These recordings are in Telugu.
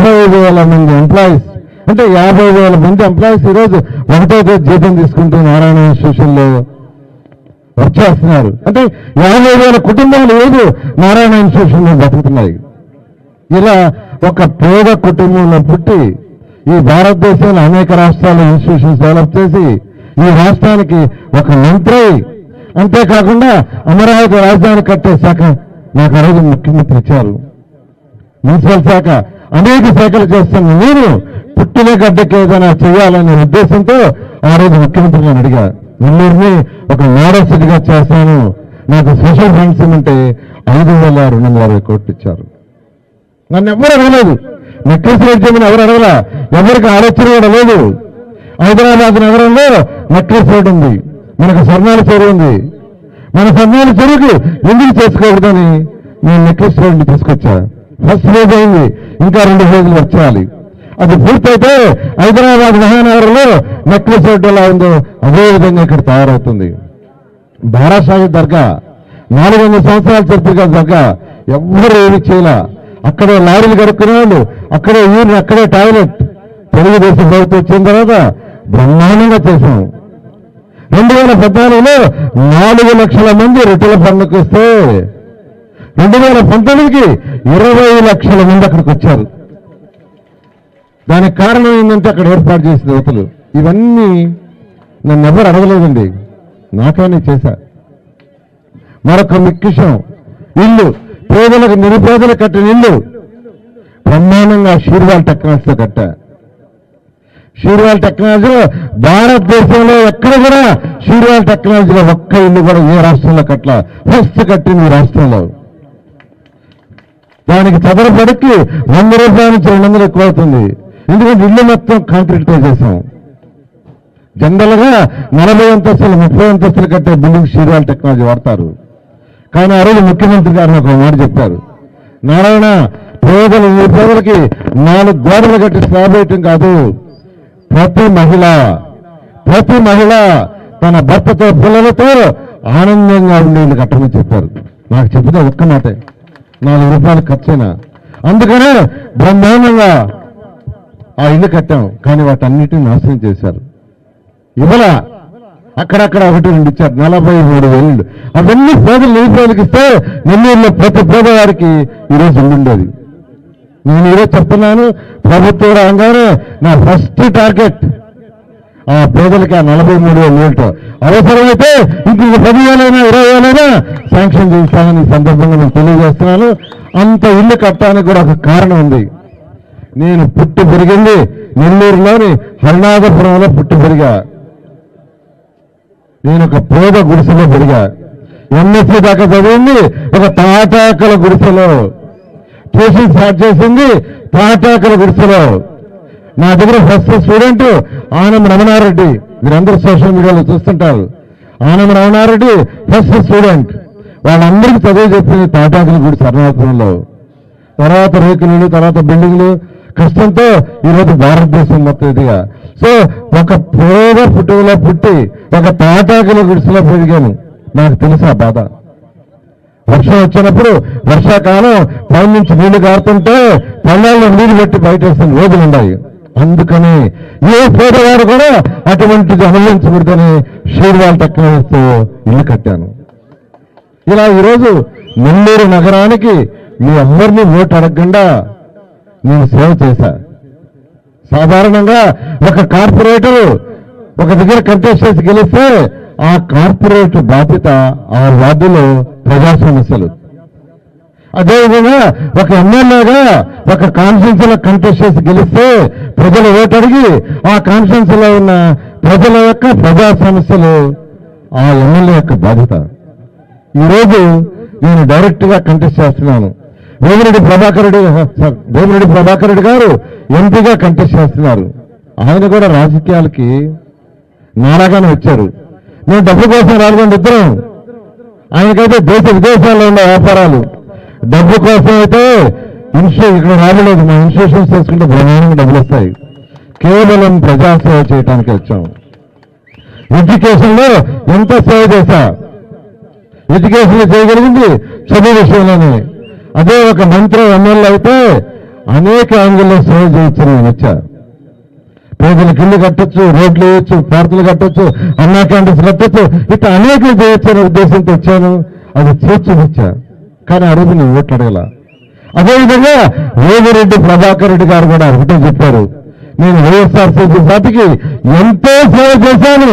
ముప్పై వేల మంది ఎంప్లాయీస్ అంటే యాభై వేల మంది ఎంప్లాయీస్ ఈరోజు ఒకటో తేదీ జీతం తీసుకుంటూ నారాయణ ఇన్స్టిట్యూషన్లో వర్క్ చేస్తున్నారు అంటే యాభై వేల కుటుంబాలు ఏదో నారాయణ ఇన్స్టిట్యూషన్లో బతుకుతున్నాయి. ఇలా ఒక పేద కుటుంబంలో పుట్టి ఈ భారతదేశంలో అనేక రాష్ట్రాల ఇన్స్టిట్యూషన్స్ డెవలప్ చేసి ఈ రాష్ట్రానికి ఒక మంత్రి. అంతేకాకుండా అమరావతి రాజధాని కట్టే శాఖ నాకు రోజు ముఖ్యమంత్రి ఇచ్చారు. మున్సిపల్ శాఖ అనేక శాఖలు చేస్తున్న నేను పుట్టిన గడ్డకి ఏదైనా చేయాలనే ఉద్దేశంతో ఆ రోజు ముఖ్యమంత్రి నేను అడిగా. నెల్లూరుని ఒక మోడల్ చేస్తాను నాకు సోషల్ ఫండ్స్ ఉంటే ఐదు వేల రెండు వందల అరవై కోట్లు ఇచ్చారు. నన్ను ఎవరు అడగలేదు. నెక్లెస్ రేట్ చేయమని ఎవరు అడగలా? ఎవరికి ఆలోచన కూడా లేదు. హైదరాబాద్ నగరంలో నెక్లెస్ రోడ్ ఉంది. మనకు స్వర్ణాల చెరువు ఉంది. మన స్వర్ణాల చెరువుకి ఎందుకు చేసుకోకూడదని నేను నెక్లెస్ రోడ్ని తీసుకొచ్చా. ఫస్ట్ రోజు అయింది. ఇంకా రెండు రోజులు వచ్చేయాలి. అది పూర్తయితే హైదరాబాద్ మహానగరంలో నెక్లెస్ రోడ్ ఎలా ఉందో అదేవిధంగా ఇక్కడ తయారవుతుంది. బారాసాహి దర్గా నాలుగు వందల సంవత్సరాల చరిత్ర దర్గా ఎవ్వరు ఏమి చేయాల. అక్కడే లారీలు కడుక్కునే వాళ్ళు అక్కడే ఊరిని అక్కడే టాయిలెట్. తెలుగుదేశం ప్రభుత్వం వచ్చిన తర్వాత బ్రహ్మాండంగా చేశాం. రెండు వేల పద్నాలుగులో నాలుగు లక్షల మంది రొట్టెల పండుగకు వస్తే రెండు వేల పంతొమ్మిదికి ఇరవై లక్షల మంది అక్కడికి వచ్చారు. దానికి కారణం ఏంటంటే అక్కడ ఏర్పాటు చేసిన యువతలు ఇవన్నీ నన్ను ఎవరు అడగలేదండి. నాకనే చేశా? మరొక ముఖ్యం ఇల్లు. పేదలకు నిరుపేదలు కట్టిన ఇల్లు. బ్రహ్మాండంగా షీర్వాల్ టెక్నాలజీతో కట్టా. షీర్వాల్ టెక్నాలజీలో భారతదేశంలో ఎక్కడ కూడా షీర్వాల్ టెక్నాలజీలో ఒక్క ఇల్లు కూడా ఏ రాష్ట్రంలో కట్ల ఫస్ట్ కట్టింది ఈ రాష్ట్రంలో. దానికి చదరపడికి వంద రూపాయల నుంచి రెండు వందలు ఎక్కువ అవుతుంది ఎందుకంటే ఇల్లు మొత్తం కాంక్రీట్తో చేసాం జనరల్గా నలభై అంతస్తులు ముప్పై అంతస్తులు కట్టే బిల్డింగ్ షీర్వాల్ టెక్నాలజీ వాడతారు. కానీ ఆ రోజు ముఖ్యమంత్రి గారు ఒక మాట చెప్పారు. నారాయణ పేదలు ఈ పేదలకి నాలుగు గోడలు కట్టి స్లాబ్ వేయటం కాదు. ప్రతి మహిళ ప్రతి మహిళ తన భర్తతో పిల్లలతో ఆనందంగా ఉండేది కట్టమని చెప్పారు. నాకు చెప్పిన ఒక్క మాటే. నాలుగు రూపాయలు ఖర్చైనా అందుకనే బ్రహ్మాండంగా ఆ ఇల్లు కట్టాం. కానీ వాటన్నిటిని నాశనం చేశారు. ఇవాళ అక్కడక్కడ ఒకటి రెండు ఇచ్చారు. నలభై మూడు వేలు అవన్నీ పేదలు నిరుపేదలకు ఇస్తే నెల్లూరులో ప్రతి పేదవారికి ఈరోజు ఇల్లు ఉండేది నేను ఈరోజు చెప్తున్నాను ప్రభుత్వ రంగానే నా ఫస్ట్ టార్గెట్. ఆ పేదలకి ఆ నలభై మూడు వేల ఓటు అవసరమైతే ఇంకొక పదివేలైనా ఇరవై వేలైనా శాంక్షన్ చేస్తానని సందర్భంగా నేను తెలియజేస్తున్నాను. అంత ఇల్లు కట్టడానికి కూడా ఒక కారణం ఉంది. నేను పుట్టి పెరిగింది నెల్లూరులోని హరినాథపురంలో పుట్టి పెరిగా. నేను ఒక పేద గుడిసెలో పెరిగా. ఎంఎస్సీ దాకా చదివింది ఒక తాటాకల గుడిసెలో. ట్యూషన్ స్టార్ట్ చేసింది తాటాకల గుడిసెలో. నా దగ్గర ఫస్ట్ స్టూడెంట్ ఆనం రమణారెడ్డి. మీరందరూ సోషల్ మీడియాలో చూస్తుంటారు. ఆనం రమణారెడ్డి ఫస్ట్ స్టూడెంట్ వాళ్ళందరికీ చదువు చెప్పింది తాటాకల గుడి సర్ణాపురంలో తర్వాత రేకులు తర్వాత బిల్డింగ్లు. కష్టంతో ఈరోజు భారతదేశం మొత్తం ఇదిగా. సో ఒక పేద పుట్టుకలో పుట్టి ఒక తాటాకుల గుడిసెలో పెరిగాను. నాకు తెలుసు ఆ బాధ. వర్షం వచ్చినప్పుడు వర్షాకాలం పై నుంచి నీళ్ళు కారుతుంటే పళ్ళాల్లో నీళ్ళు పెట్టి బయట వేస్తున్న రోజులు ఉన్నాయి అందుకని ఏ పేదవారు కూడా అటువంటిది అనుభవించకూడదని తక్కువ టెక్నాలజీతో ఇల్లు కట్టాను. ఇలా ఈరోజు నెల్లూరు నగరానికి మీ అందరినీ ఓటు అడగకుండా నేను సేవ చేశా. సాధారణంగా ఒక కార్పొరేటర్ ఒక దగ్గర కంటెస్ట్ చేసి గెలిస్తే ఆ కార్పొరేట్ బాధ్యత ఆ వార్డులో ప్రజా సమస్యలు. అదేవిధంగా ఒక ఎమ్మెల్యేగా ఒక కాన్ఫరెన్స్లో కంటెస్ట్ చేసి గెలిస్తే ప్రజలు ఓటు అడిగి ఆ కాన్ఫరెన్స్లో ఉన్న ప్రజల యొక్క ప్రజా సమస్యలు ఆ ఎమ్మెల్యే యొక్క బాధ్యత. ఈరోజు నేను డైరెక్ట్గా కంటెస్ట్ చేస్తున్నాను. వేమిరెడ్డి ప్రభాకర్ రెడ్డి వేమిరెడ్డి ప్రభాకర్ రెడ్డి గారు ఎంపీగా కంటెస్ట్ చేస్తున్నారు. ఆయన కూడా రాజకీయాలకి నారాగానే వచ్చారు. నేను డబ్బు కోసం రాకుండా ఇద్దరం. ఆయనకైతే దేశ విదేశాల్లో ఉన్న వ్యాపారాలు. డబ్బు కోసం అయితే ఇన్సూ ఇక్కడ రాబలేదు మా ఇన్సూరెన్స్ చేసుకుంటే బ్రహ్మాండంగా డబ్బులు వస్తాయి. కేవలం ప్రజాసేవ చేయడానికి వచ్చాం. ఎడ్యుకేషన్లో ఎంత సేవ చేశా? ఎడ్యుకేషన్లో చేయగలిగింది చదువు విషయంలోనే. అదే ఒక మంత్రి ఎమ్మెల్యే అయితే అనేక యాంగిల్లో సేవ చేయొచ్చు నేను వచ్చా. పేదలకు ఇల్లు కట్టొచ్చు రోడ్లు వేయచ్చు పార్కులు కట్టొచ్చు అన్నా క్యాంటీన్స్ కట్టొచ్చు ఇట్లా అనేకలు చేయొచ్చు అనే ఉద్దేశంతో వచ్చాను. అది చేర్చి చూపించా కానీ ఆ రోజు నేను ఓట్లు అడగల. అదేవిధంగా వేమిరెడ్డి ప్రభాకర్ రెడ్డి గారు కూడా ఒకటే చెప్పారు నేను వైఎస్ఆర్సీపీ పార్టీకి ఎంతో సేవ చేశాను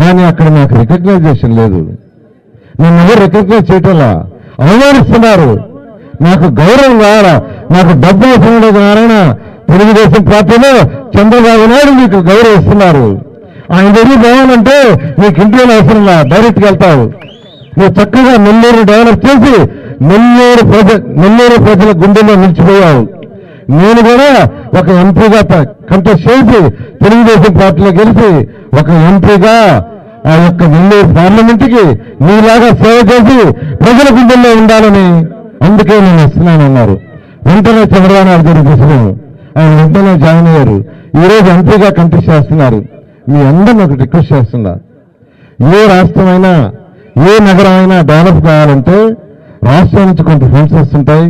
కానీ అక్కడ నాకు రికగ్నైజేషన్ లేదు. నేను ఎవరు రికగ్నైజ్ చేయటంలా? అవమానిస్తున్నారు నాకు గౌరవం కావాలా నాకు డబ్బు అవసరం నారాయణ తెలుగుదేశం పార్టీలో చంద్రబాబు నాయుడు మీకు గౌరవిస్తున్నారు. ఆయన వెళ్ళి బాగుందంటే నీకు ఇంట్లో అవసరం డైరెక్ట్గా వెళ్తావు. నువ్వు చక్కగా నెల్లూరు డెవలప్ చేసి నెల్లూరు ప్రజ నెల్లూరు ప్రజల గుండెల్లో నిలిచిపోయావు. నేను కూడా ఒక ఎంపీగా కంటెస్ట్ చేసి తెలుగుదేశం పార్టీలో గెలిచి ఒక ఎంపీగా ఆ యొక్క నెల్లూరు పార్లమెంట్కి నీలాగా సేవ చేసి ప్రజల గుండెల్లో ఉండాలని అందుకే నేను వస్తున్నానన్నారు. వెంటనే చంద్రబాబు నాయుడు గారు తీసుకున్నాను ఆయన వెంటనే జాయిన్ అయ్యారు. ఈరోజు ఎంపీగా కంటెస్ట్ చేస్తున్నారు. మీ అందరిని ఒక రిక్వెస్ట్ చేస్తున్నా. ఏ రాష్ట్రమైనా ఏ నగరమైనా డెవలప్ కావాలంటే రాష్ట్రం నుంచి కొంత ఫండ్స్ వస్తుంటాయి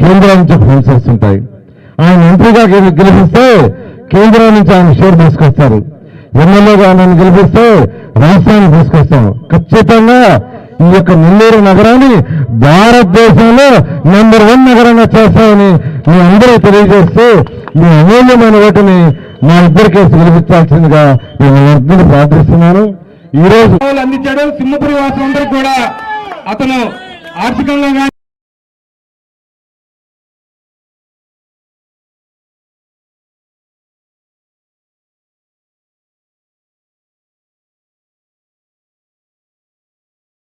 కేంద్రం నుంచి ఫండ్స్ వస్తుంటాయి. ఆయన ఎంపీగా గెలిపిస్తే కేంద్రం నుంచి ఆయన షేర్ తీసుకొస్తారు. ఎమ్మెల్యేగా నన్ను గెలిపిస్తే రాష్ట్రాన్ని తీసుకొస్తాం ఖచ్చితంగా ఈ యొక్క నెల్లూరు నగరాన్ని భారతదేశంలో నెంబర్ వన్ నగరంగా చేస్తామని మీ అందరూ తెలియజేస్తూ మీ అమూల్యమైన ఓటుని మా ఇద్దరికేసి గెలిపించాల్సిందిగా నేను అందరినీ ప్రార్థిస్తున్నాను. ఈ రోజు అందించాడు. సింహపురి వాసులందరికీ కూడా అతను ఆర్థికంగా